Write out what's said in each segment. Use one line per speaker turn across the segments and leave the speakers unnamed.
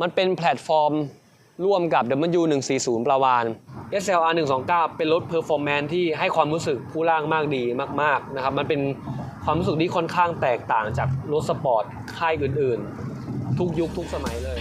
มันเป็นแพลตฟอร์มร่วมกับ W140 ประวาน SLR 129 เป็นรถเพอร์ฟอร์แมนที่ให้ความรู้สึกผู้ล่างมากดีมากๆนะครับ มันเป็นความรู้สึกที่ค่อนข้างแตกต่างจากรถสปอร์ตค่ายอื่นๆ ทุกยุคทุกสมัยเลย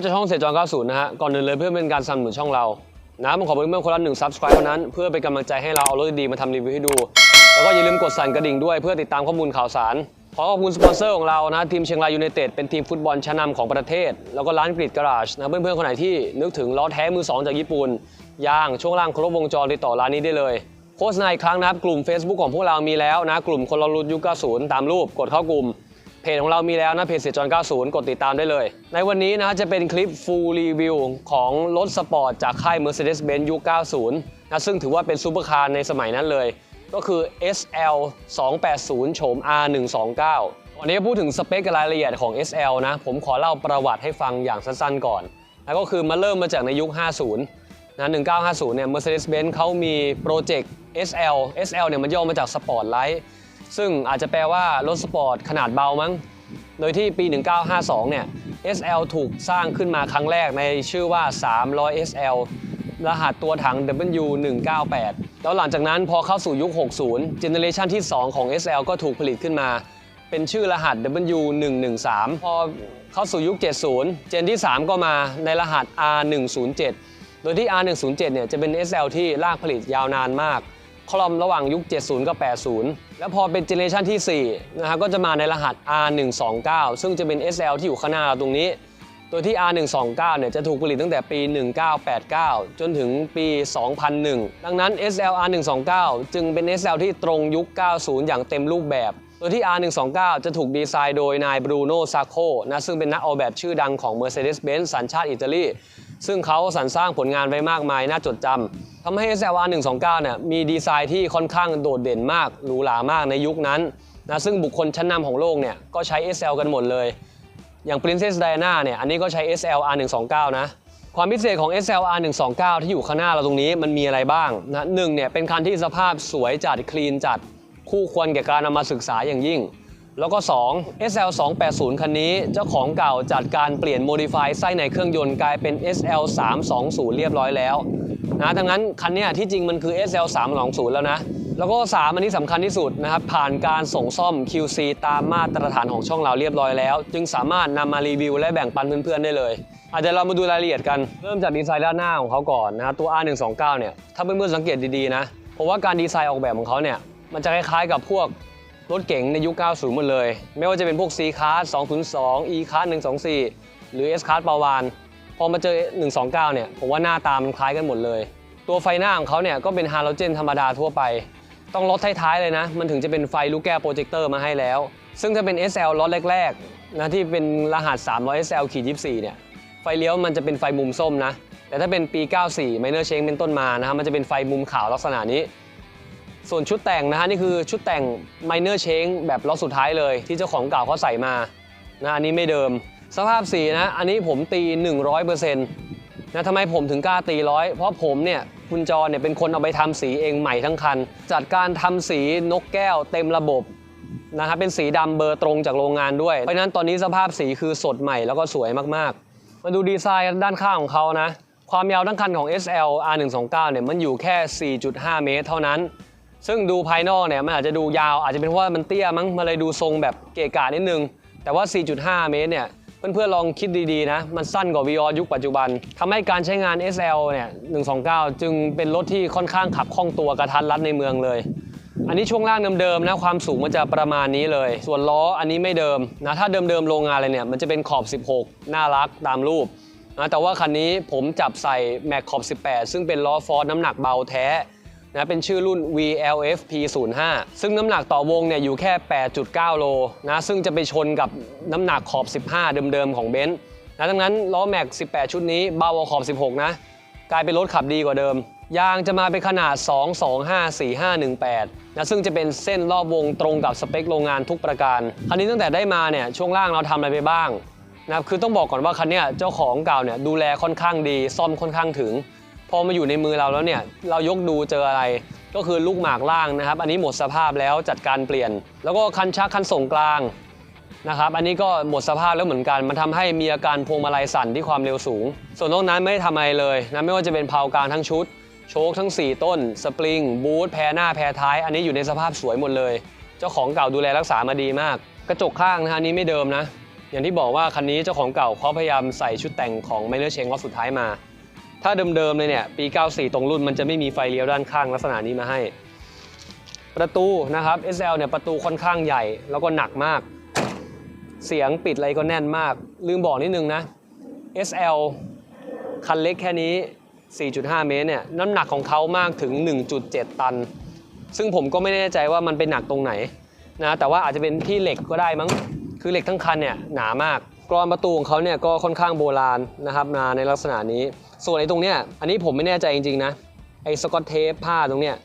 รับจากช่องเศษจอ90 นะฮะ ก่อนอื่นเลยเพื่อเป็นการสนับสนุนช่องเรา นะผมขอเพื่อนคนละหนึ่ง subscribe เท่านั้น เพื่อเป็นกำลังใจให้เราเอารถดีๆมาทำรีวิวให้ดู แล้วก็อย่าลืมกดสั่นกระดิ่งด้วยเพื่อติดตามข้อมูลข่าวสาร ขอขอบคุณสปอนเซอร์ของเรานะทีมเชียงรายยูไนเต็ดเป็นทีมฟุตบอลชั้นนำของประเทศ แล้วก็ร้านกรีดการาชนะเพื่อนๆคนไหนที่นึกถึงล้อแท้มือสองจากญี่ปุ่นยางช่วงล่างครบวงจรติดต่อร้านนี้ได้เลยโฆษณาอีกครั้งนะครับกลุ่ม Facebook ของพวกเรามีแล้วนะกลุ่มคนเรารุ่นยุค90ตามรูปกดเข้ากลุ่ม เพจของเรามีแล้วนะเพจเสียจอน90 กดติดตามได้เลย ในวันนี้นะจะเป็นคลิป full review ของรถสปอร์ตจากค่าย Mercedes-Benz ยุค 90 นะซึ่งถือว่าเป็นซูเปอร์คาร์ในสมัยนั้นเลย ก็คือ SL 280โฉม R 129วันนี้พูดถึงสเปคกับรายละเอียดของ SL นะ ผมขอเล่าประวัติให้ฟังอย่างสั้นๆก่อน แล้วก็คือมาเริ่มมาจากในยุค 50นะ1950 เนี่ย Mercedes-Benz เขามีโปรเจกต์ SL SL เนี่ยมันย่อมาจาก Sport Light ซึ่งอาจจะแปลว่ารถสปอร์ตขนาดเบามั้ง โดยที่ปี 1952 เนี่ย SL ถูกสร้างขึ้นมาครั้งแรกในชื่อว่า 300 SL รหัสตัวถัง W198 แล้วหลังจากนั้นพอเข้าสู่ยุค 60 เจเนเรชันที่ 2 ของ SL ก็ถูกผลิตขึ้นมา เป็นชื่อรหัส W113 พอเข้าสู่ยุค 70 เจนที่ 3 ก็มาในรหัส R107 โดยที่ R107 เนี่ยจะเป็น SL ที่ลากผลิตยาวนานมาก คลอมระหว่างยุค 70 กับ 80 แล้วพอเป็นเจเนเรชันที่ 4 นะครับก็จะมาในรหัส R129 ซึ่งจะเป็น SL ที่อยู่ข้างหน้าเราตรงนี้โดยที่ R129 เนี่ยจะถูกผลิตตั้งแต่ปี 1989 จนถึงปี 2001 ดังนั้น SL R129 จึงเป็น SL ที่ตรงยุค 90 อย่างเต็มรูปแบบโดยที่ R129 จะถูกดีไซน์โดยนายบรูโน่ซาโคนะซึ่งเป็นนักออกแบบชื่อดังของ Mercedes-Benz สัญชาติอิตาลี ซึ่งเขาสรรสร้างผลงานไว้มากมายน่าจดจำทำให้ SLR 129เนี่ยมีดีไซน์ที่ค่อนข้างโดดเด่นมากหรูหรามากในยุคนั้นนะซึ่งบุคคลชั้นนำของโลกเนี่ยก็ใช้ SL กันหมดเลย อย่าง Princess Diana เนี่ยอันนี้ก็ใช้ SLR 129นะความพิเศษของ SLR 129 ที่อยู่ข้างหน้าเราตรงนี้มันมีอะไรบ้างนะหนึ่งเนี่ยเป็นคันที่สภาพสวยจัดคลีนจัดคู่ควรแก่การนำมาศึกษาอย่างยิ่ง แล้วก็ 2 SL 280คันนี้เจ้าของเก่าจัดการเปลี่ยนโมดิฟายไส้ในเครื่องยนต์กลายเป็น SL 320เรียบร้อยแล้วนะดังนั้นคันนี้ที่จริงมันคือ SL 320แล้วนะ แล้วก็ 3 อันนี้สำคัญที่สุดนะครับ ผ่านการส่งซ่อม QC ตามมาตรฐานของช่องเราเรียบร้อยแล้ว จึงสามารถนำมารีวิวและแบ่งปันเพื่อนๆได้เลยอาจจะเรามาดูรายละเอียดกัน เริ่มจากดีไซน์ด้านหน้าของเขาก่อนนะตัว R129 เนี่ย ถ้าเพื่อนๆสังเกตดีๆนะ ผมว่าการดีไซน์ออกแบบของเขาเนี่ย มันจะคล้ายๆกับพวก รถเก๋งในยุค 90 หมดเลย ไม่ว่าจะเป็นพวก C Class 202 E Class 124 หรือ S Class ปาวาน พอมาเจอ 129 เนี่ย ผมว่าหน้าตามันคล้ายกันหมดเลย ตัวไฟหน้าของเขาเนี่ยก็เป็นฮาโลเจนธรรมดาทั่วไป ต้องล็อตท้ายๆเลยนะ มันถึงจะเป็นไฟลูกแก้วโปรเจคเตอร์มาให้แล้ว ซึ่งถ้าเป็น SL ล็อตแรกๆนะที่เป็นรหัส 300 SL ขีด24 เนี่ย ไฟเลี้ยวมันจะเป็นไฟมุมส้มนะ แต่ถ้าเป็นปี 94 Minor Change เป็นต้นมานะครับมันจะเป็นไฟมุมขาวลักษณะนี้ ส่วนชุดแต่งนะฮะนี่คือชุดแต่ง Minor Change แบบล็อตสุดท้ายเลย ที่เจ้าของเก่าเขาใส่มานะอันนี้ไม่เดิม สภาพสีนะ อันนี้ผมตี 100%นะทำไมผมถึงกล้าตีร้อยเพราะผมเนี่ยคุณจรเนี่ยเป็นคนเอาไปทำสีเองใหม่ทั้งคัน จัดการทำสีนกแก้วเต็มระบบนะครับเป็นสีดำเบอร์ตรงจากโรงงานด้วย เพราะฉะนั้นตอนนี้สภาพสีคือสดใหม่แล้วก็สวยมากๆ มาดูดีไซน์ด้านข้างของเขานะ ความยาวทั้งคันของ SL R129 เนี่ยมันอยู่แค่ 4.5 เมตร เท่านั้น ซึ่งดูภายนอกเนี่ยมันอาจจะดูยาวอาจจะเป็นเพราะว่ามันเตี้ยมั้งมันเลยดูทรงแบบเกะกะนิดนึง แต่ว่า 4.5 เมตรเนี่ยเพื่อนๆลองคิดดีๆนะ มันสั้นกว่า v ีออยุคปัจจุบันทำให้การใช้งาน SL เนี่ย 129 จึงเป็นรถที่ค่อนข้างขับคล่องตัวกระทัดรัดในเมืองเลย อันนี้ช่วงล่างเดิมๆนะ ความสูงมันจะประมาณนี้เลย ส่วนล้ออันนี้ไม่เดิมนะ ถ้าเดิมๆโรงงานเลยเนี่ย มันจะเป็นขอบ 16 น่ารักตามรูปนะ แต่ว่าคันนี้ผมจับใส่แม็กขอบ 18 ซึ่งเป็นล้อฟอร์ดน้ำหนักเบาแท้ นะเป็นชื่อรุ่น VLF P05 ซึ่งน้ำหนักต่อวงเนี่ยอยู่แค่ 8.9 โลนะซึ่งจะไปชนกับน้ำหนักขอบ 15 เดิมๆของเบนซ์นะดังนั้นล้อแม็ก 18 ชุดนี้เบากว่าขอบ 16 นะ กลายเป็นรถขับดีกว่าเดิม ยางจะมาเป็นขนาด 2254518 นะซึ่งจะเป็นเส้นรอบวงตรงกับสเปคโรงงานทุกประการ คันนี้ตั้งแต่ได้มาเนี่ยช่วงล่างเราทำอะไรไปบ้างนะคือต้องบอกก่อนว่าคันเนี้ยเจ้าของเก่าเนี่ยดูแลค่อนข้างดีซ่อมค่อนข้างถึง พอมาอยู่ในมือเราแล้วเนี่ยเรายกดูเจออะไร ก็คือลูกหมากล่างนะครับ อันนี้หมดสภาพแล้วจัดการเปลี่ยน แล้วก็คันชักคันส่งกลางนะครับอันนี้ก็หมดสภาพแล้วเหมือนกัน มันทำให้มีอาการพวงมาลัยสั่นที่ความเร็วสูง ส่วนนอกนั้นไม่ได้ทำอะไรเลยนะไม่ว่าจะเป็นเพลากลางทั้งชุด โชคทั้ง 4 ต้น สปริง บูทแพรหน้าแพรท้าย อันนี้อยู่ในสภาพสวยหมดเลย เจ้าของเก่าดูแลรักษามาดีมาก กระจกข้างนะฮะนี้ไม่เดิมนะ อย่างที่บอกว่าคันนี้เจ้าของเก่าเขาพยายามใส่ชุดแต่งของไมเลอร์เชงล็อตสุดท้ายมา ถ้าเดิมๆเลยเนี่ยปี 94 ตรงรุ่นมันจะไม่มีไฟเลี้ยวด้านข้างลักษณะนี้มาให้ ประตูนะครับ SL เนี่ยประตูค่อนข้างใหญ่แล้วก็หนักมาก เสียงปิดอะไรก็แน่นมาก ลืมบอกนิดนึงนะ SL คันเล็กแค่นี้ 4.5 เมตรเนี่ยน้ำหนักของเขามากถึง 1.7 ตัน ซึ่งผมก็ไม่แน่ใจว่ามันเป็นหนักตรงไหนนะแต่ว่าอาจจะเป็นที่เหล็กก็ได้มั้งคือเหล็กทั้งคันเนี่ยหนามากกรอนประตูของเขาเนี่ยก็ค่อนข้างโบราณนะครับมาในลักษณะนี้ ส่วนไอ้ตรงเนี้ยอันนี้ผมไม่แน่ใจจริงๆนะไอ้สกอตเทปผ้าตรงเนี้ย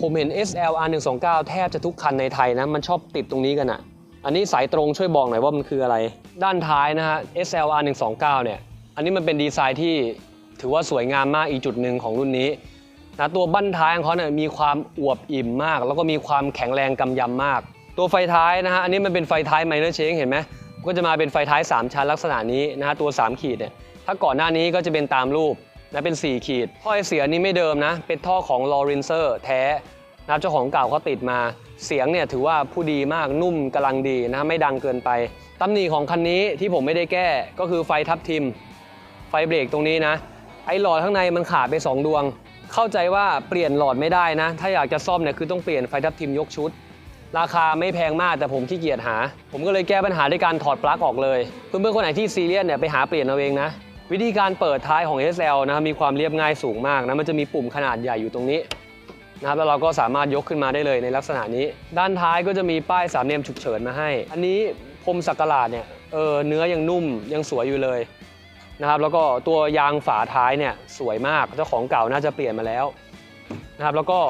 ผมเห็น SL R129 แทบจะทุกคันในไทยนะ มันชอบติดตรงนี้กันอะอันนี้สายตรงช่วยบอกหน่อยว่ามันคืออะไร ด้านท้ายนะฮะ SLR 129 เนี่ย อันนี้มันเป็นดีไซน์ที่ถือว่าสวยงามมากอีกจุดหนึ่งของรุ่นนี้นะตัวบั้นท้ายของเขาเนี่ยมีความอวบอิ่มมาก แล้วก็มีความแข็งแรงกำยำมาก ตัวไฟท้ายนะฮะอันนี้มันเป็นไฟท้ายไมเนอร์เชงเห็นไหมก็จะมาเป็นไฟท้าย 3 ชั้นลักษณะนี้นะฮะตัว 3 ขีดเนี่ย ถ้าก่อนหน้านี้ก็จะเป็นตามรูปนะเป็น 4 ขีดท่อไอเสียนี้ไม่เดิมนะ เป็นท่อของ l a w r e n c e r แท้นะครับเจ้าของเก่าเขาติดมา เสียงเนี่ยถือว่าผู้ดีมากนุ่มกำลังดีนะไม่ดังเกินไปตำหนิของคันนี้ที่ผมไม่ได้แก้ก็คือไฟทับทิม ไฟเบรกตรงนี้นะ ไอ้หลอดข้างในมันขาดไป 2 ดวง เข้าใจว่าเปลี่ยนหลอดไม่ได้นะ ถ้าอยากจะซ่อมเนี่ยคือต้องเปลี่ยนไฟทับทิมยกชุด ราคาไม่แพงมากแต่ผมขี้เกียจหา ผมก็เลยแก้ปัญหาด้วยการถอดปลั๊กออกเลย เพื่อนๆคนไหนที่ซีเรียสเนี่ยไปหาเปลี่ยนเอาเองนะ วิธีการเปิดท้ายของ SL นะครับมีความเรียบง่ายสูงมากนะมันจะมีปุ่มขนาดใหญ่อยู่ตรงนี้นะครับแล้วเราก็สามารถยกขึ้นมาได้เลยในลักษณะนี้ ด้านท้ายก็จะมีป้ายสามเหลี่ยมฉุกเฉินมาให้ อันนี้พรมสักหลาดเนี่ยเออเนื้อยังนุ่มยังสวยอยู่เลยนะครับแล้วก็ตัวยางฝาท้ายเนี่ยสวยมากเจ้าของเก่าน่าจะเปลี่ยนมาแล้วนะครับแล้วก็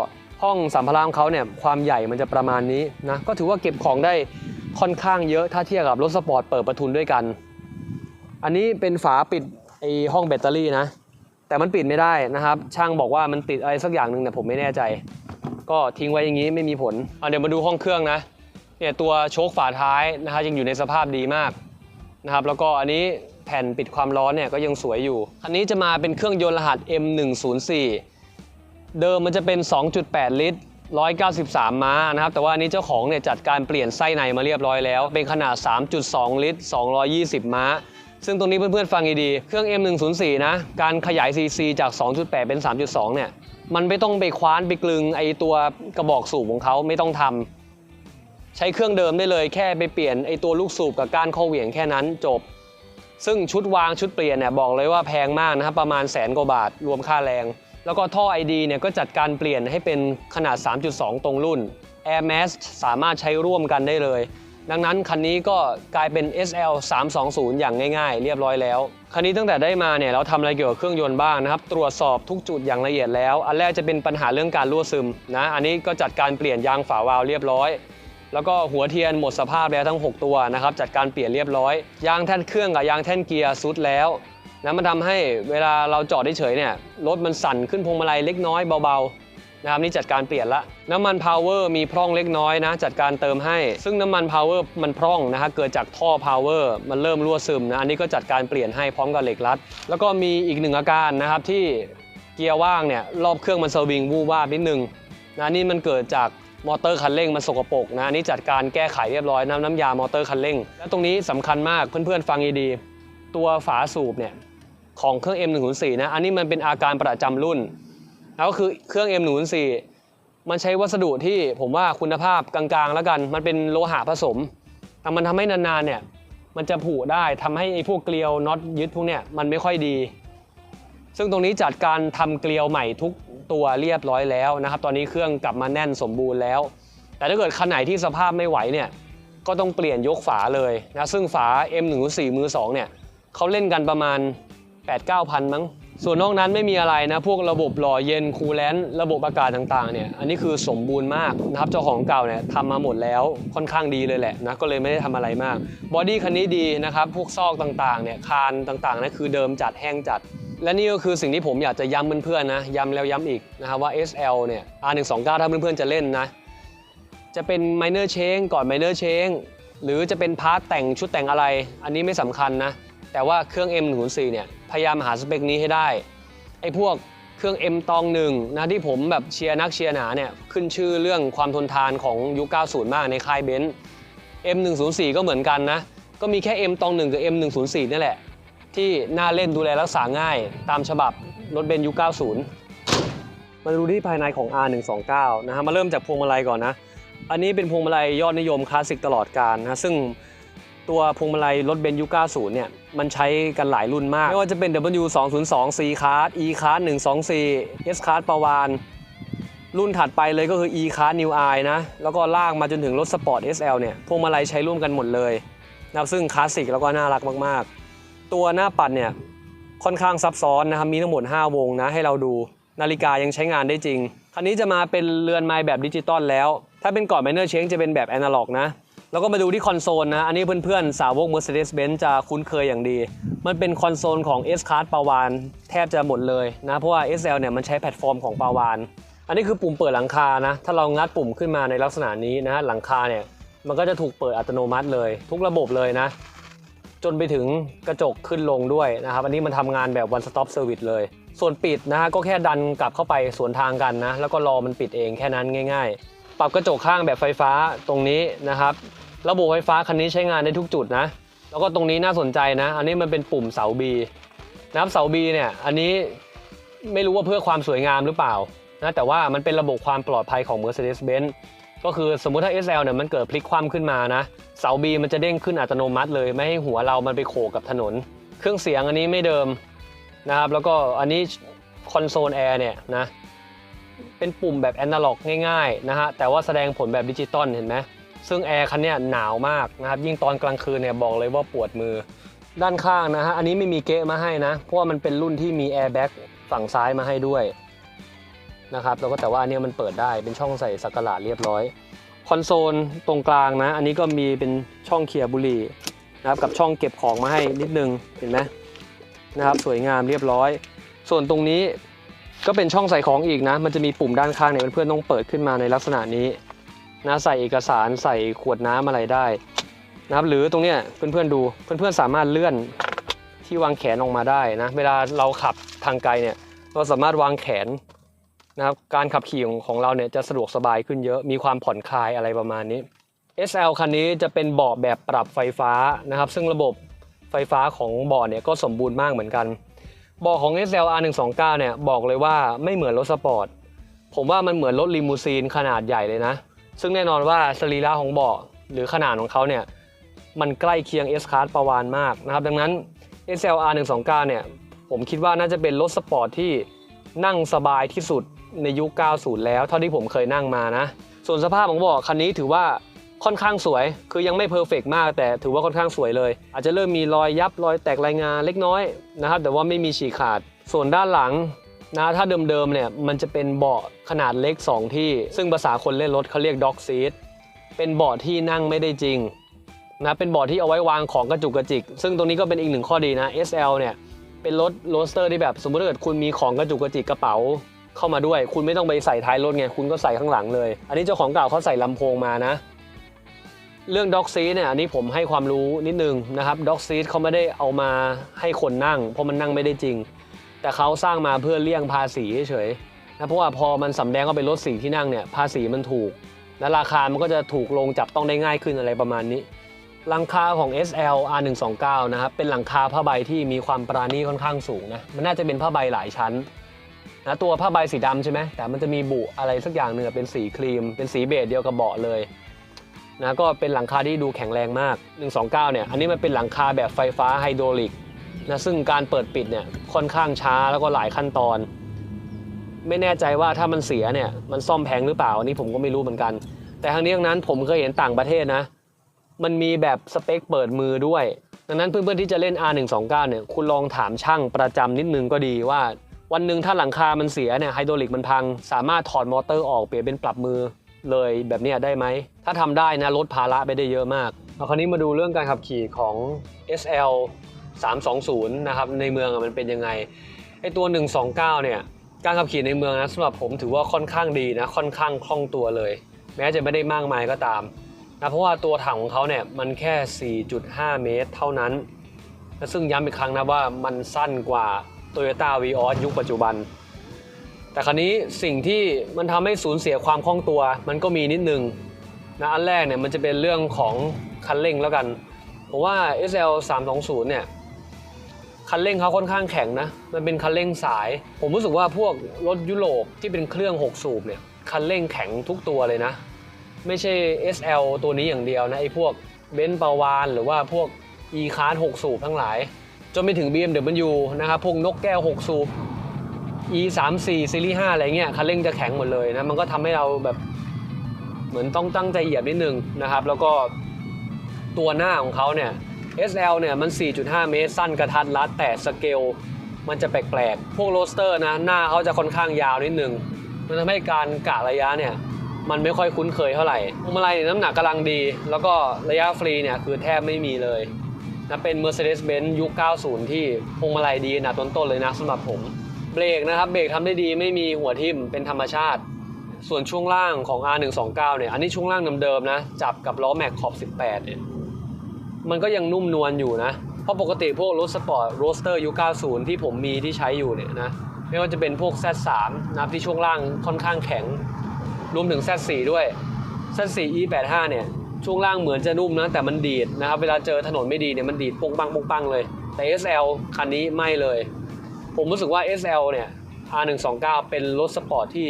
ห้องสัมภาระของเขาเนี่ยความใหญ่มันจะประมาณนี้นะก็ถือว่าเก็บของได้ค่อนข้างเยอะถ้าเทียบกับรถสปอร์ตเปิดประทุนด้วยกัน อันนี้เป็นฝาปิด ไอห้องแบตเตอรี่นะ แต่มันปิดไม่ได้นะครับ ช่างบอกว่ามันติดอะไรสักอย่างหนึ่งแต่ผมไม่แน่ใจ ก็ทิ้งไว้อย่างนี้ไม่มีผลเอาเดี๋ยวมาดูห้องเครื่องนะเนี่ยตัวโชคฝาท้ายนะครับยังอยู่ในสภาพดีมากนะครับ แล้วก็อันนี้แผ่นปิดความร้อนเนี่ยก็ยังสวยอยู่อันนี้จะมาเป็นเครื่องยนต์รหัส M104 เดิมมันจะเป็น 2.8 ลิตร 193 ม้านะครับ แต่ว่าอันนี้เจ้าของเนี่ยจัดการเปลี่ยนไส้ในมาเรียบร้อยแล้ว เป็นขนาด 3.2 ลิตร 220 ม้า ซึ่งตรงนี้เพื่อนๆฟังดีๆ เครื่อง M104 นะ การขยาย CC จาก 2.8 เป็น 3.2 เนี่ย มันไม่ต้องไปคว้านไปกลึงไอตัวกระบอกสูบของเขาไม่ต้องทำใช้เครื่องเดิมได้เลยแค่ไปเปลี่ยนไอตัวลูกสูบกับก้านข้อเหวี่ยงแค่นั้นจบ ซึ่งชุดวางชุดเปลี่ยนเนี่ยบอกเลยว่าแพงมากนะครับประมาณแสนกว่าบาทรวมค่าแรง แล้วก็ท่อ ID เนี่ยก็จัดการเปลี่ยนให้เป็นขนาด 3.2 ตรงรุ่น Air Mass สามารถใช้ร่วมกันได้เลย ดังนั้นคันนี้ก็กลายเป็น SL 320 อย่างง่ายๆ เรียบร้อยแล้ว คันนี้ตั้งแต่ได้มาเนี่ยเราทำอะไรเกี่ยวกับเครื่องยนต์บ้างนะครับ ตรวจสอบทุกจุดอย่างละเอียดแล้ว อันแรกจะเป็นปัญหาเรื่องการรั่วซึมนะ อันนี้ก็จัดการเปลี่ยนยางฝาวาล์วเรียบร้อย แล้วก็หัวเทียนหมดสภาพแล้วทั้ง 6 ตัวนะครับ จัดการเปลี่ยนเรียบร้อย ยางแท่นเครื่องกับยางแท่นเกียร์ซุดแล้วนะมันทำให้เวลาเราจอดเฉยเนี่ยรถมันสั่นขึ้นพวงมาลัยเล็กน้อยเบาๆ นะครับนี่จัดการเปลี่ยนละน้ำมันพาวเวอร์มีพร่องเล็กน้อยนะ จัดการเติมให้ ซึ่งน้ำมันพาวเวอร์มันพร่องนะฮะเกิดจากท่อพาวเวอร์มันเริ่มรั่วซึมนะอันนี้ก็จัดการเปลี่ยนให้พร้อมกับเหล็กรัด แล้วก็มีอีกหนึ่งอาการนะครับที่เกียร์ว่างเนี่ยรอบเครื่องมันสวิงวูบวาบนิดนึงนะนี่มันเกิดจากมอเตอร์คันเร่งมันสกปรกนะอันนี่จัดการแก้ไขเรียบร้อยน้ำน้ำยามอเตอร์คันเร่ง แล้วตรงนี้สำคัญมากเพื่อนๆฟังดีๆตัวฝาสูบเนี่ยของเครื่อง M104 นะอันนี้มันเป็นอาการประจำรุ่น แล้วก็คือเครื่อง M104 มันใช้วัสดุที่ผมว่าคุณภาพกลางๆ แล้วกัน มันเป็นโลหะผสมแต่มันทำให้นานๆเนี่ยมันจะผุได้ทำให้ไอ้พวกเกลียวน็อตยึดพวกเนี่ยมันไม่ค่อยดี ซึ่งตรงนี้จัดการทำเกลียวใหม่ทุกตัวเรียบร้อยแล้วนะครับ ตอนนี้เครื่องกลับมาแน่นสมบูรณ์แล้ว แต่ถ้าเกิดคันไหนที่สภาพไม่ไหวเนี่ยก็ต้องเปลี่ยนยกฝาเลยนะซึ่งฝา M104 มือ2เนี่ยเขาเล่นกันประมาณ 8-9พันมั้ง ส่วนนอกนั้นไม่มีอะไรนะ พวกระบบหล่อเย็นคูลแลนต์ระบบอากาศต่างๆเนี่ยอันนี้คือสมบูรณ์มากนะครับเจ้าของเก่าเนี่ยทำมาหมดแล้วค่อนข้างดีเลยแหละนะก็เลยไม่ได้ทำอะไรมากบอดี้คันนี้ดีนะครับพวกซอกต่างๆเนี่ยคานต่างๆนะคือเดิมจัดแห้งจัด และนี่ก็คือสิ่งที่ผมอยากจะย้ำเพื่อนๆนะย้ำแล้วย้ำอีกนะครับว่า SL เนี่ย R129 ถ้าเพื่อนๆจะเล่นนะจะเป็น minor change ก่อน minor change หรือจะเป็นพาร์ทแต่งชุดแต่งอะไร อันนี้ไม่สำคัญนะ แต่ว่าเครื่อง M104 เนี่ยพยายามหาสเปคนี้ให้ได้ ไอ้พวกเครื่อง M ตองหนึ่งนะที่ผมแบบเชียร์นักเชียร์หนาเนี่ยขึ้นชื่อเรื่องความทนทานของยุค 90 มากในค่ายเบนซ์ M104 ก็เหมือนกันนะ ก็มีแค่ M ตองหนึ่งกับ M104 นี่แหละ ที่น่าเล่นดูแลรักษาง่าย ตามฉบับรถเบนซ์ยุค 90 มาดูที่ภายในของ R129 นะฮะมาเริ่มจากพวงมาลัยก่อนนะ อันนี้เป็นพวงมาลัยยอดนิยมคลาสสิกตลอดกาลนะซึ่ง ตัวพวงมาลัยรถเบนซ์ยุค90 เนี่ย มันใช้กันหลายรุ่นมาก ไม่ว่าจะเป็น W202 C Card E Card 124 S Card ประวาน รุ่นถัดไปเลยก็คือ E Card New Eye นะ แล้วก็ลากมาจนถึงรถสปอร์ต SL เนี่ย พวงมาลัยใช้ร่วมกันหมดเลยนะซึ่งคลาสสิกแล้วก็น่ารักมาก ๆ ตัวหน้าปัดเนี่ย ค่อนข้างซับซ้อนนะครับ มีทั้งหมด 5 วงนะ ให้เราดู นาฬิกายังใช้งานได้จริง คันนี้จะมาเป็นเรือนไม้แบบดิจิตอลแล้ว ถ้าเป็นก่อน Minor Change จะเป็นแบบแอนะล็อกนะ แล้วก็มาดูที่คอนโซลนะ อันนี้เพื่อนๆ สาวก Mercedes-Benz จะคุ้นเคยอย่างดี มันเป็นคอนโซลของ S Card ปาวานแทบจะหมดเลยนะ เพราะว่า SL เนี่ยมันใช้แพลตฟอร์มของปาวาน อันนี้คือปุ่มเปิดหลังคานะ ถ้าเรางัดปุ่มขึ้นมาในลักษณะนี้นะ หลังคาเนี่ย มันก็จะถูกเปิดอัตโนมัติเลย ทุกระบบเลยนะ จนไปถึงกระจกขึ้นลงด้วยนะครับ อันนี้มันทำงานแบบ one stop service เลย ส่วนปิดนะฮะก็แค่ดันกลับเข้าไปสวนทางกันนะ แล้วก็รอมันปิดเองแค่นั้นง่าย ๆ ปรับกระจกข้างแบบไฟฟ้าตรงนี้นะครับ ระบบไฟฟ้าคันนี้ใช้งานได้ทุกจุดนะ แล้วก็ตรงนี้น่าสนใจนะ อันนี้มันเป็นปุ่มเสา B นะครับเสา B เนี่ยอันนี้ไม่รู้ว่าเพื่อความสวยงามหรือเปล่านะแต่ว่ามันเป็นระบบความปลอดภัยของ Mercedes-Benz ก็คือสมมุติถ้า SL เนี่ยมันเกิดพลิกคว่ำขึ้นมานะ เสา B มันจะเด้งขึ้นอัตโนมัติเลย ไม่ให้หัวเรามันไปโขกกับถนน เครื่องเสียงอันนี้ไม่เดิมนะครับแล้วก็อันนี้คอนโซลแอร์เนี่ยนะ เป็นปุ่มแบบแอนะล็อกง่ายๆนะฮะแต่ว่าแสดงผลแบบดิจิตอลเห็นไหมซึ่งแอร์คันนี้หนาวมากนะครับยิ่งตอนกลางคืนเนี่ยบอกเลยว่าปวดมือ ด้านข้างนะฮะอันนี้ไม่มีเกะมาให้นะ เพราะว่ามันเป็นรุ่นที่มีแอร์แบ็กฝั่งซ้ายมาให้ด้วยนะครับแล้วก็แต่ว่าอันเนี้ยมันเปิดได้เป็นช่องใส่สักการะเรียบร้อยคอนโซลตรงกลางนะ อันนี้ก็มีเป็นช่องเคลียร์บุหรี่นะครับกับช่องเก็บของมาให้นิดนึงเห็นไหมนะครับสวยงามเรียบร้อย ส่วนตรงนี้ ก็เป็นช่องใส่ของอีกนะ มันจะมีปุ่มด้านข้างเนี่ยเพื่อนๆต้องเปิดขึ้นมาในลักษณะนี้นะใส่เอกสารใส่ขวดน้ำอะไรได้นะครับหรือตรงเนี้ยเพื่อนๆดูเพื่อนๆสามารถเลื่อนที่วางแขนออกมาได้นะ เวลาเราขับทางไกลเนี่ยเราสามารถวางแขนนะครับการขับขี่ของของเราเนี่ยจะสะดวกสบายขึ้นเยอะมีความผ่อนคลายอะไรประมาณนี้ SL คันนี้จะเป็นเบาะแบบปรับไฟฟ้านะครับ ซึ่งระบบไฟฟ้าของเบาะเนี่ยก็สมบูรณ์มากเหมือนกัน บาะของ SL R129 เนี่ยบอกเลยว่าไม่เหมือนรถสปอร์ต ผมว่ามันเหมือนรถลิมูซีนขนาดใหญ่เลยนะ ซึ่งแน่นอนว่าสรีระของเบาะหรือขนาดของเขาเนี่ยมันใกล้เคียง S Class ประวานมากนะครับ ดังนั้น SLR 129เนี่ยผมคิดว่าน่าจะเป็นรถสปอร์ตที่นั่งสบายที่สุดในยุค 90 แล้ว เท่าที่ผมเคยนั่งมานะ ส่วนสภาพของเบาะคันนี้ถือว่า ค่อนข้างสวย คือยังไม่เพอร์เฟกมาก แต่ถือว่าค่อนข้างสวยเลย อาจจะเริ่มมีรอยยับรอยแตกรายงานเล็กน้อยนะครับ แต่ว่าไม่มีฉีกขาด ส่วนด้านหลังนะถ้าเดิมๆเนี่ยมันจะเป็นเบาะขนาดเล็ก 2 ที่ ซึ่งภาษาคนเล่นรถเขาเรียกด็อกซีทเป็นเบาะที่นั่งไม่ได้จริงนะเป็นเบาะที่เอาไว้วางของกระจุกกระจิก ซึ่งตรงนี้ก็เป็นอีกหนึ่งข้อดีนะ SL เนี่ยเป็นรถโรสเตอร์ที่แบบสมมติถ้าเกิดคุณมีของกระจุกกระจิกกระเป๋าเข้ามาด้วย คุณไม่ต้องไปใส่ท้ายรถไงคุณก็ใส่ข้างหลังเลย อันนี้เจ้าของเก่าเขาใส่ลำโพงมานะ เรื่องด็อกซีเนี่ยอันนี้ผมให้ความรู้นิดนึงนะครับด็อกซีเขาไม่ได้เอามาให้คนนั่ง เพราะมันนั่งไม่ได้จริง แต่เขาสร้างมาเพื่อเลี่ยงภาษีเฉยๆนะเพราะว่าพอมันสำแดงว่าเป็นรถสีที่นั่งเนี่ยภาษีมันถูก และราคามันก็จะถูกลงจับต้องได้ง่ายขึ้นอะไรประมาณนี้หลังคาของ SL R129 นะครับเป็นหลังคาผ้าใบที่มีความปราณีค่อนข้างสูงนะมันน่าจะเป็นผ้าใบหลายชั้นนะตัวผ้าใบสีดำใช่ไหมแต่มันจะมีบุอะไรสักอย่างหนึ่งเป็นสีครีม เป็นสีเบจเดียวกับเบาะเลย นะก็เป็นหลังคาที่ดูแข็งแรงมาก 129 เนี่ย อันนี้มันเป็นหลังคาแบบไฟฟ้าไฮดรอลิกนะซึ่งการเปิดปิดเนี่ยค่อนข้างช้าแล้วก็หลายขั้นตอน ไม่แน่ใจว่าถ้ามันเสียเนี่ยมันซ่อมแพงหรือเปล่าอันนี้ผมก็ไม่รู้เหมือนกัน แต่ทั้งนี้ทั้งนั้นผมเคยเห็นต่างประเทศนะ มันมีแบบสเปคเปิดมือด้วย ดังนั้นเพื่อนๆที่จะเล่น R129 เนี่ยคุณลองถามช่างประจำนิดนึงก็ดีว่าวันหนึ่งถ้าหลังคามันเสียเนี่ยไฮดรอลิกมันพัง สามารถถอดมอเตอร์ออกเปลี่ยนเป็นปรับมือ เลยแบบนี้ได้ไหม ถ้าทำได้นะลดภาระไปได้เยอะมากเอาคราวนี้มาดูเรื่องการขับขี่ของ SL 320 นะครับ ในเมืองมันเป็นยังไง ไอตัว 129 เนี่ย การขับขี่ในเมืองนะสำหรับผมถือว่าค่อนข้างดีนะ ค่อนข้างคล่องตัวเลย แม้จะไม่ได้มากมายก็ตามนะ เพราะว่าตัวถังของเขาเนี่ย มันแค่ 4.5 เมตร เท่านั้นและซึ่งย้ำอีกครั้งนะว่ามันสั้นกว่า Toyota v ีออยุคปัจจุบัน แต่คราวนี้สิ่งที่มันทำให้สูญเสียความคล่องตัว มันก็มีนิดนึงนะอันแรกเนี่ยมันจะเป็นเรื่องของคันเร่งแล้วกันผมว่า SL 320เนี่ยคันเร่งเขาค่อนข้างแข็งนะ มันเป็นคันเร่งสาย ผมรู้สึกว่าพวกรถยุโรปที่เป็นเครื่อง 6 สูบเนี่ย คันเร่งแข็งทุกตัวเลยนะ ไม่ใช่ SL ตัวนี้อย่างเดียวนะ ไอ้พวกเบนซ์ปาวาน หรือว่าพวก e c a r 6 สูบทั้งหลาย จนไปถึง BMW นะครับ พวกนกแก้ว 6 สูบ e 3 4ซีรีส์5อะไรเงี้ยคันเร่งจะแข็งหมดเลยนะมันก็ทำให้เราแบบเหมือนต้องตั้งใจเหยียบนิดนึงนะครับ แล้วก็ตัวหน้าของเขาเนี่ย SL เนี่ยมัน 4.5 เมตร สั้นกระทัดรัดแต่สเกลมันจะแปลกๆ พวกโรสเตอร์นะ หน้าเขาจะค่อนข้างยาวนิดนึง มันทำให้การกะระยะเนี่ย มันไม่ค่อยคุ้นเคยเท่าไหร่พวงมาลัยน้ำหนักกำลังดี แล้วก็ระยะฟรีเนี่ย คือแทบไม่มีเลยนะเป็น Mercedes-Benz ยุค 90 ที่พวงมาลัยดีนดับต้นๆเลยนะสำหรับผม เบรกนะครับเบรกทำได้ดีไม่มีหัวทิ่มเป็นธรรมชาติ ส่วนช่วงล่างของ R129 เนี่ยอันนี้ช่วงล่างเดิมๆนะ จับกับล้อแม็กขอบ 18 เนี่ยมันก็ยังนุ่มนวลอยู่นะ เพราะปกติพวกรถสปอร์ตโรสเตอร์ยุค90 ที่ผมมีที่ใช้อยู่เนี่ยนะไม่ว่าจะเป็นพวก Z3 นะครับที่ช่วงล่างค่อนข้างแข็ง รวมถึง Z4 ด้วย Z4 E85 เนี่ยช่วงล่างเหมือนจะนุ่มนะ แต่มันดีดนะครับ เวลาเจอถนนไม่ดีเนี่ยมันดีดปงปังปงปังเลย แต่ SL คันนี้ไม่เลย ผมรู้สึกว่า SL เนี่ย R129 เป็นรถสปอร์ตที่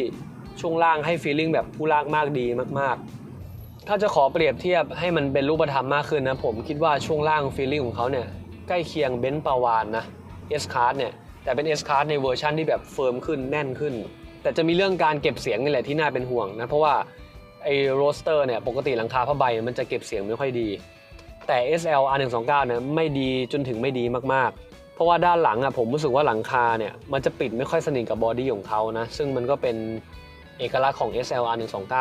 ช่วงล่างให้ฟีลลิ่งแบบผู้ลากมากดีมากๆ ถ้าจะขอเปรียบเทียบให้มันเป็นรูปธรรมมากขึ้นนะ ผมคิดว่าช่วงล่างฟีลลิ่งของเขาเนี่ย ใกล้เคียงเบนซ์ปาวานนะ S Card เนี่ย แต่เป็น S Card ในเวอร์ชันที่แบบเฟิร์มขึ้นแน่นขึ้น แต่จะมีเรื่องการเก็บเสียงนี่แหละที่น่าเป็นห่วงนะ เพราะว่าไอ้โรสเตอร์เนี่ยปกติหลังคาผ้าใบมันจะเก็บเสียงไม่ค่อยดี แต่ SL R129 เนี่ยไม่ดีจนถึงไม่ดีมากๆ ราะว่าด้านหลังอะผมรู้สึกว่าหลังคาเนี่ยมันจะปิดไม่ค่อยสนิทกับบอดี้ของเขานะ ซึ่งมันก็เป็นเอกลักษณ์ของ SL R129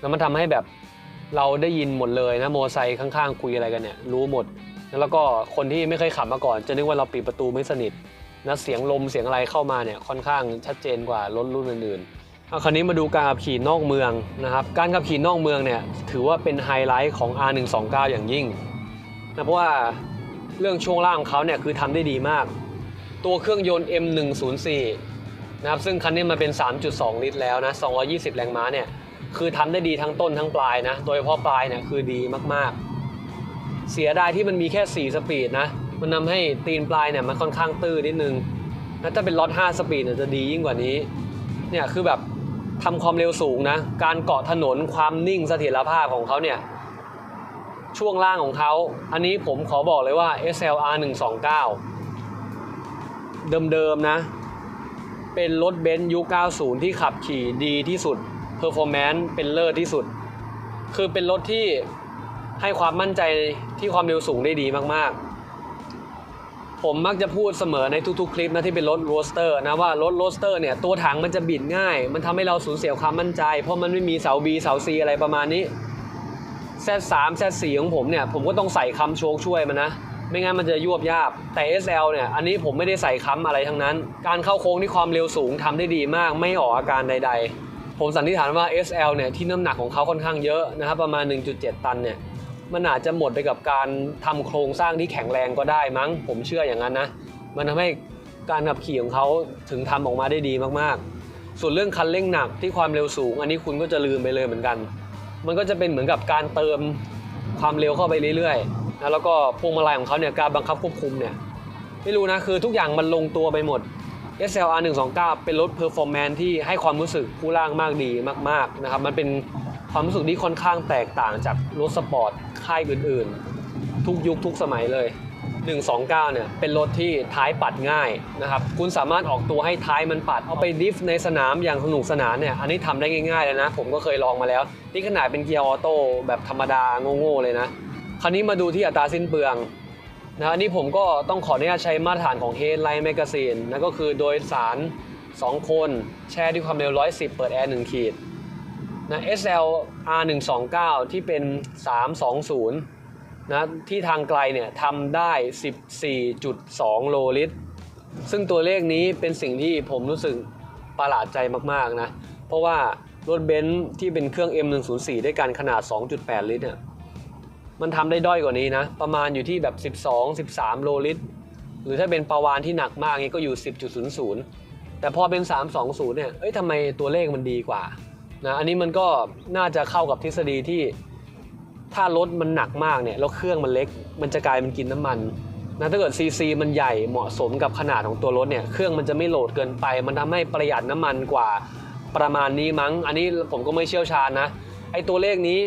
แล้วมันทำให้แบบเราได้ยินหมดเลยนะโมอไซค์ข้างๆ คุยอะไรกันเนี่ยรู้หมด แล้วก็คนที่ไม่เคยขับมาก่อน จะนึกว่าเราปิดประตูไม่สนิทนะเสียงลมเสียงอะไรเข้ามาเนี่ยค่อนข้างชัดเจนกว่ารถรุ่นอื่นๆเอาคราวนี้มาดูการขับขี่นอกเมืองนะครับการขับขี่นอกเมืองเนี่ยถือว่าเป็นไฮไลท์ของ R129 อย่างยิ่งนะเพราะว่า เรื่องช่วงล่างของเขาเนี่ยคือทำได้ดีมาก ตัวเครื่องยนต์ M104 นะครับซึ่งคันนี้มันเป็น 3.2 ลิตรแล้วนะ 220 แรงม้าเนี่ยคือทำได้ดีทั้งต้นทั้งปลายนะ โดยเฉพาะปลายเนี่ยคือดีมากๆ เสียดายที่มันมีแค่ 4 สปีดนะ มันทำให้ตีนปลายเนี่ยมันค่อนข้างตื้อนิดนึงแล้วถ้าเป็นรถ5สปีดเนี่ยจะดียิ่งกว่านี้ เนี่ยคือแบบทำความเร็วสูงนะ การเกาะถนนความนิ่งเสถียรภาพของเขาเนี่ย ช่วงล่างของเขา อันนี้ผมขอบอกเลยว่า SLR 129 เดิมๆนะ เป็นรถเบนซ์ยุค 90 ที่ขับขี่ดีที่สุดเพอร์ฟอร์แมนซ์เป็นเลิศที่สุด คือเป็นรถที่ให้ความมั่นใจที่ความเร็วสูงได้ดีมากๆ ผมมักจะพูดเสมอในทุกๆ คลิปนะที่เป็นรถโรสเตอร์นะว่ารถโรสเตอร์เนี่ยตัวถังมันจะบิดง่าย มันทำให้เราสูญเสียความมั่นใจ เพราะมันไม่มีเสา B เสา C อะไรประมาณนี้ Z3 Z4 ของผมเนี่ย ผมก็ต้องใส่คำโชคช่วยมันนะ ไม่งั้นมันจะยวบยาบ แต่ SL เนี่ย อันนี้ผมไม่ได้ใส่ค้ำอะไรทั้งนั้น การเข้าโค้งที่ความเร็วสูงทำได้ดีมาก ไม่ออกอาการใด ๆ ผมสันนิษฐานว่า SL เนี่ย ที่น้ำหนักของเขาค่อนข้างเยอะนะครับประมาณ 1.7 ตันเนี่ยมันอาจจะหมดไปกับการทำโครงสร้างที่แข็งแรงก็ได้มั้ง ผมเชื่ออย่างนั้นนะ มันทำให้การขับขี่ของเขาถึงทำออกมาได้ดีมากๆ ส่วนเรื่องคันเร่งหนักที่ความเร็วสูง อันนี้คุณก็จะลืมไปเลยเหมือนกัน มันก็จะเป็นเหมือนกับการเติมความเร็วเข้าไปเรื่อยๆนะแล้วก็พวงมาลัยของเขาเนี่ยการบังคับควบคุมเนี่ยไม่รู้นะคือทุกอย่างมันลงตัวไปหมด SLR 129 เป็นรถเพอร์ฟอร์แมนที่ให้ความรู้สึกผู้ล่างมากดีมากๆนะครับมันเป็นความรู้สึกที่ค่อนข้างแตกต่างจากรถสปอร์ตค่ายอื่นๆ ทุกยุคทุกสมัยเลย 129 เนี่ยเป็นรถที่ท้ายปัดง่ายนะครับคุณสามารถออกตัวให้ท้ายมันปัดเอาไปดริฟต์ในสนามอย่างสนุกสนานเนี่ยอันนี้ทำได้ง่ายๆเลยนะ ผมก็เคยลองมาแล้ว นี่ขนาดเป็นเกียร์ออโต้แบบธรรมดาโง่ๆเลยนะ คราวนี้มาดูที่อัตราสิ้นเปลืองนะอันนี้ผมก็ต้องขออนุญาตใช้มาตรฐานของ Headline Magazine นั่นก็คือโดยสาร 2 คนแช่ด้วยความเร็ว 110 เปิดแอร์ 1 ขีดนะ SL R129 ที่เป็น 320 นะที่ทางไกลเนี่ยทำได้ 14.2 โลลิตร ซึ่งตัวเลขนี้เป็นสิ่งที่ผมรู้สึกประหลาดใจมากๆนะ เพราะว่ารถเบนซ์ที่เป็นเครื่อง M104 ได้วยกันขนาด 2.8 ลิตรเนี่ยมันทำได้ด้อยกว่านี้นะ ประมาณอยู่ที่แบบ 12 13 โลลิตร หรือถ้าเป็นปาวานที่หนักมากนี่ก็อยู่ 10.00 แต่พอเป็น 320 เนี่ย เอ้ยทำไมตัวเลขมันดีกว่านะอันนี้มันก็น่าจะเข้ากับทฤษฎีที่ ถ้ารถมันหนักมากเนี่ยแล้วเครื่องมันเล็ก มันจะกลายเป็นกินน้ำมันนะถ้าเกิดซีซีมันใหญ่เหมาะสมกับขนาดของตัวรถเนี่ยเครื่องมันจะไม่โหลดเกินไป มันทำให้ประหยัดน้ำมันกว่าประมาณนี้มั้ง อันนี้ผมก็ไม่เชี่ยวชาญนะไอตัวเลขนี้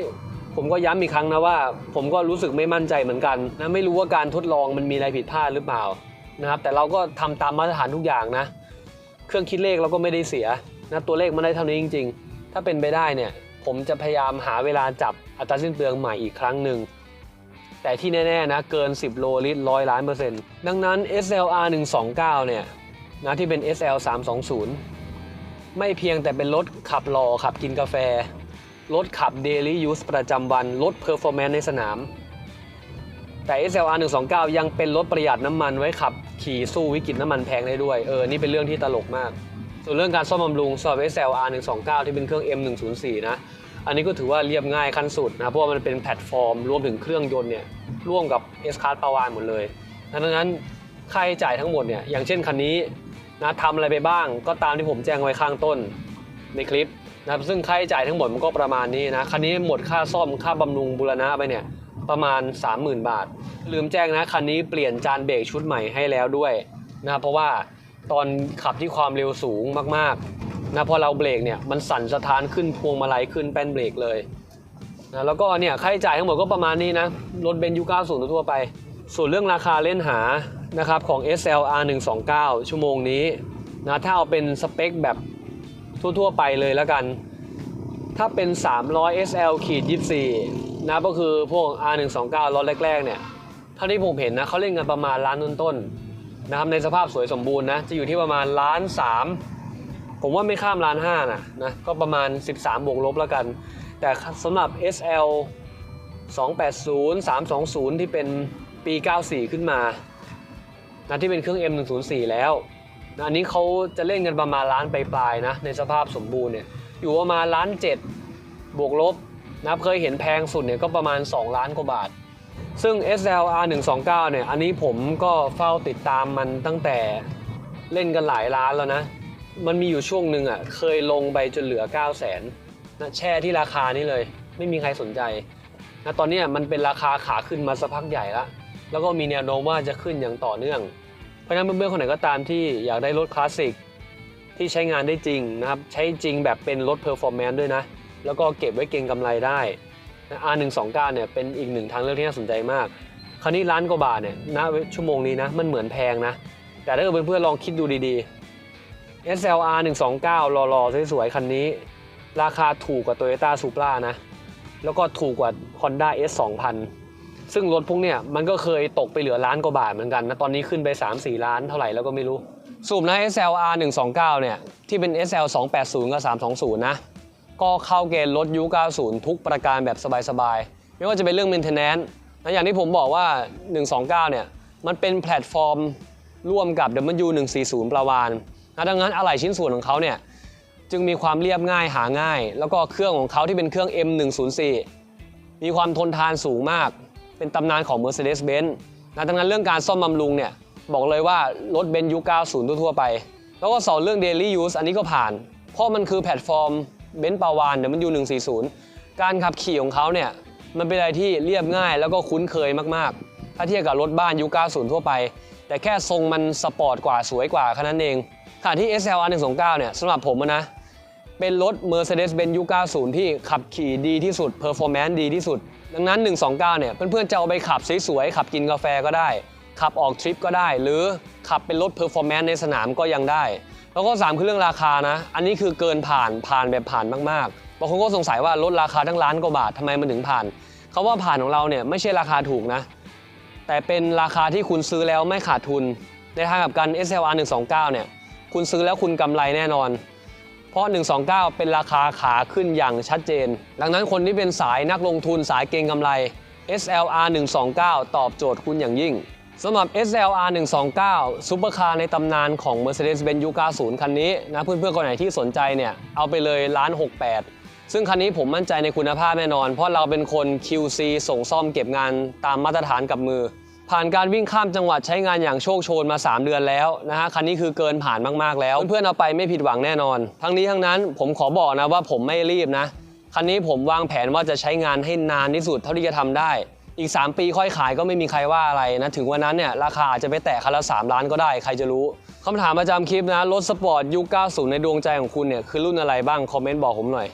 ผมก็ย้ำอีกครั้งนะว่า ผมก็รู้สึกไม่มั่นใจเหมือนกันนะไม่รู้ว่าการทดลองมันมีอะไรผิดพลาดหรือเปล่านะครับแต่เราก็ทำตามมาตรฐานทุกอย่างนะ เครื่องคิดเลขเราก็ไม่ได้เสียนะตัวเลขมันได้เท่านี้จริง ๆ ถ้าเป็นไปได้เนี่ย ผมจะพยายามหาเวลาจับอัตราสิ้นเปลืองใหม่อีกครั้งหนึ่ง แต่ที่แน่ๆนะเกิน 10 โลลิตรร้อยล้านเปอร์เซ็นต์ดังนั้น SLR 129 เนี่ยนะที่เป็น SL 320 ไม่เพียงแต่เป็นรถขับหล่อขับกินกาแฟ รถขับ Daily Use ประจำวัน รถ Performance ในสนาม แต่ SLR 129 ยังเป็นรถประหยัดน้ำมันไว้ขับขี่สู้วิกฤตน้ำมันแพงได้ด้วย เออ นี่เป็นเรื่องที่ตลกมาก ส่วนเรื่องการซ่อมบำรุงสำหรับ SLR 129 ที่เป็นเครื่อง M104 นะ อันนี้ก็ถือว่าเรียบง่ายขั้นสุดนะ เพราะว่ามันเป็นแพลตฟอร์ม รวมถึงเครื่องยนต์เนี่ยร่วมกับ S Class ปาวานหมดเลยดังนั้นค่าใช้จ่ายทั้งหมดเนี่ยอย่างเช่นคันนี้นะทำอะไรไปบ้าง ก็ตามที่ผมแจ้งไว้ข้างต้นในคลิปนะครับซึ่งค่าใช้จ่ายทั้งหมดมันก็ประมาณนี้นะคันนี้หมดค่าซ่อมค่าบำรุงบูรณะไปเนี่ยประมาณ 30,000 บาท ลืมแจ้งนะคันนี้เปลี่ยนจานเบรกชุดใหม่ให้แล้วด้วยนะครับเพราะว่า ตอนขับที่ความเร็วสูงมากๆนะพอเราเบรกเนี่ยมันสั่นสะท้านขึ้นพวงมาลัยขึ้นแป้นเบรกเลยนะแล้วก็เนี่ยค่าใช้จ่ายทั้งหมดก็ประมาณนี้นะรถเบนซ์ยุค90ทั่วไป ส่วนเรื่องราคาเล่นหานะครับของ SLR 129 ชั่วโมงนี้นะถ้าเอาเป็นสเปคแบบทั่วๆไปเลยแล้วกัน ถ้าเป็น 300 SL ขีด24นะก็คือพวก R129 รถแรกๆเนี่ยเท่าที่ผมเห็นนะเขาเล่นกันประมาณล้านต้นๆ นะครับในสภาพสวยสมบูรณ์นะจะอยู่ที่ประมาณล้านสามผมว่าไม่ข้ามล้านห้านะนะก็ประมาณ 13 บวกลบแล้วกัน แต่สำหรับ SL 280 320 ที่เป็นปี 94 ขึ้นมานะที่เป็นเครื่อง M104 แล้วนะอันนี้เขาจะเล่นกันประมาณล้านปลายๆนะในสภาพสมบูรณ์เนี่ยอยู่ประมาณล้านเจ็ดบวกลบนะเคยเห็นแพงสุดเนี่ยก็ประมาณ 2 ล้านกว่าบาท ซึ่ง SLR 129เนี่ย อันนี้ผมก็เฝ้าติดตามมันตั้งแต่เล่นกันหลายล้านแล้วนะ มันมีอยู่ช่วงหนึ่งอะ เคยลงไปจนเหลือ 9 0 0 0 0นนะแช่ที่ราคานี้เลย ไม่มีใครสนใจนะตอนนี้มันเป็นราคาขาขึ้นมาสักพักใหญ่ล้วแล้วก็มีแนวโน้มว่าจะขึ้นอย่างต่อเนื่อง เพราะฉะนั้นเพื่อนๆคนไหนก็ตามที่อยากได้รถคลาสสิกที่ใช้งานได้จริงนะครับ ใช้จริงแบบเป็นรถเพอร์ฟอร์แมนซ์ด้วยนะ แล้วก็เก็บไว้เก็งกำไรได้ R129 เนี่ยเป็นอีกหนึ่งทางเลือกที่น่าสนใจมาก คราวนี้ล้านกว่าบาทเนี่ยณชั่วโมงนี้นะมันเหมือนแพงนะ แต่ถ้าเกิดเพื่อนๆลองคิดดูดีๆ SLR 129หล่อๆสวยๆคันนี้ ราคาถูกกว่า Toyota Supra นะ แล้วก็ถูกกว่า Honda S 2000 ซึ่งรถพวกเนี้ยมันก็เคยตกไปเหลือล้านกว่าบาทเหมือนกันนะตอนนี้ขึ้นไป 3-4 ล้านเท่าไหร่แล้วก็ไม่รู้สูบนะ SLR 129เนี่ยที่เป็น SL 280กับ320นะ ก็เข้าเกณฑ์รถยุค 90 ทุกประการแบบสบายๆ ไม่ว่าจะเป็นเรื่อง maintenance นะอย่างที่ผมบอกว่า 129 เนี่ย มันเป็นแพลตฟอร์มร่วมกับ W140 ประวานนะดังนั้นอะไหล่ชิ้นส่วนของเขาเนี่ย จึงมีความเรียบง่ายหาง่าย แล้วก็เครื่องของเขาที่เป็นเครื่อง M104 มีความทนทานสูงมาก เป็นตำนานของ Mercedes-Benz นะดังนั้นเรื่องการซ่อมบำรุงเนี่ยบอกเลยว่ารถเบนซ์ยุค 90 ทั่วๆไป แล้วก็สอนเรื่อง Daily Use อันนี้ก็ผ่าน เพราะมันคือแพลตฟอร์ม เบนซ์ปาวาน W140 การขับขี่ของเขาเนี่ยมันเป็นอะไรที่เรียบง่ายแล้วก็คุ้นเคยมากๆ ถ้าเทียบกับรถบ้านยุค 90 ทั่วไป แต่แค่ทรงมันสปอร์ตกว่าสวยกว่าแค่นั้นเองขณะที่ SLR 129เนี่ยสำหรับผมนะ เป็นรถ Mercedes-Benz ยุค 90 ที่ขับขี่ดีที่สุด Performance ดีที่สุด ดังนั้น 129 เนี่ยเพื่อนๆจะเอาไปขับสวยๆขับกินกาแฟก็ได้ ขับออกทริปก็ได้ หรือขับเป็นรถ Performance ในสนามก็ยังได้ แล้วก็3คือเรื่องราคานะ อันนี้คือเกินผ่านผ่านแบบผ่านมากๆบางคนก็สงสัยว่ารถราคาทั้งล้านกว่าบาททำไมมันถึงผ่านคาว่าผ่านของเราเนี่ยไม่ใช่ราคาถูกนะ แต่เป็นราคาที่คุณซื้อแล้วไม่ขาดทุน ในทางกับกัน SLR 129เนี่ยคุณซื้อแล้วคุณกำไรแน่นอน เพราะ 129 เป็นราคาขาขึ้นอย่างชัดเจน ดังนั้นคนที่เป็นสายนักลงทุนสายเก็งกำไร SLR 129 ตอบโจทย์คุณอย่างยิ่ง สำหรับ SLR 129 ซุปเปอร์คาร์ในตำนานของ Mercedes-Benz ยุค90คันนี้นะเพื่อนๆคนไหนที่สนใจเนี่ยเอาไปเลยล้าน68 ซึ่งคันนี้ผมมั่นใจในคุณภาพแน่นอน เพราะเราเป็นคน QC ส่งซ่อมเก็บงานตามมาตรฐานกับมือ ผ่านการวิ่งข้ามจังหวัดใช้งานอย่างโชคโชนมา 3 เดือนแล้วนะฮะคันนี้คือเกินผ่านมากๆแล้ว เพื่อนๆเอาไปไม่ผิดหวังแน่นอน ทั้งนี้ทั้งนั้นผมขอบอกนะว่าผมไม่รีบนะคันนี้ผมวางแผนว่าจะใช้งานให้นานที่สุดเท่าที่จะทำได้ อีก 3 ปีค่อยขายก็ไม่มีใครว่าอะไรนะถึงวันนั้นเนี่ยราคาอาจจะไปแตะคันละ3ล้านก็ได้ใครจะรู้คำถามประจำคลิปนะรถสปอร์ตยุค 90 ในดวงใจของคุณเนี่ยคือรุ่นอะไรบ้างคอมเมนต์บอกผมหน่อย